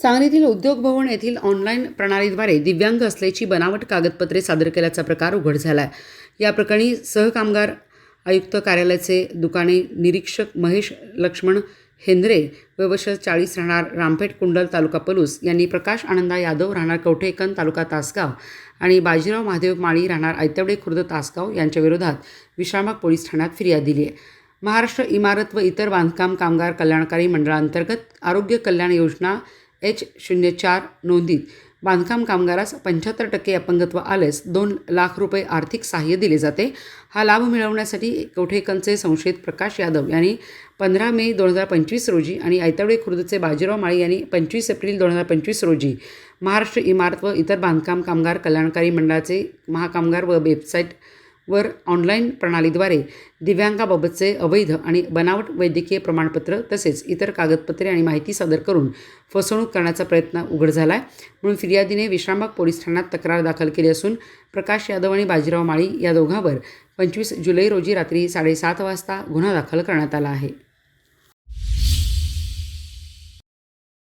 सांगलीतील उद्योग भवन येथील ऑनलाईन प्रणालीद्वारे दिव्यांग असल्याची बनावट कागदपत्रे सादर केल्याचा प्रकार उघड झाला आहे या प्रकरणी सहकामगार आयुक्त कार्यालयाचे दुकाने निरीक्षक महेश लक्ष्मण हेंद्रे वयवर्ष चाळीस राहणार रामपेठ कुंडल तालुका पलूस यांनी प्रकाश आनंदा यादव राहणार कवठेकन तालुका तासगाव आणि बाजीराव महादेव माळी राहणार आयतवडे खुर्द तासगाव यांच्या विरोधात विश्रामबाग पोलीस ठाण्यात फिर्याद दिली आहे. महाराष्ट्र इमारत व इतर बांधकाम कामगार कल्याणकारी मंडळांतर्गत आरोग्य कल्याण योजना एच शून्य चार नोंदीत. बांधकाम कामगारास पंच्याहत्तर टक्के अपंगत्व आल्यास दोन लाख रुपये आर्थिक सहाय्य दिले जाते. हा लाभ मिळवण्यासाठी कवठेकनचे संशयित प्रकाश यादव यांनी पंधरा मे दोन हजार पंचवीस रोजी आणि ऐतवडे खुर्दचे बाजीराव माळी यांनी पंचवीस एप्रिल दोन हजार पंचवीस रोजी महाराष्ट्र इमारत व इतर बांधकाम कामगार कल्याणकारी मंडळाचे महाकामगार व वेबसाईट वर ऑनलाईन प्रणालीद्वारे दिव्यांगाबाबतचे अवैध आणि बनावट वैद्यकीय प्रमाणपत्र तसेच इतर कागदपत्रे आणि माहिती सादर करून फसवणूक करण्याचा प्रयत्न उघड झाला आहे म्हणून फिर्यादीने विश्रामबाग पोलीस ठाण्यात तक्रार दाखल केली असून प्रकाश यादव आणि बाजीराव माळी या दोघांवर पंचवीस जुलै रोजी रात्री साडेसात वाजता गुन्हा दाखल करण्यात आला आहे.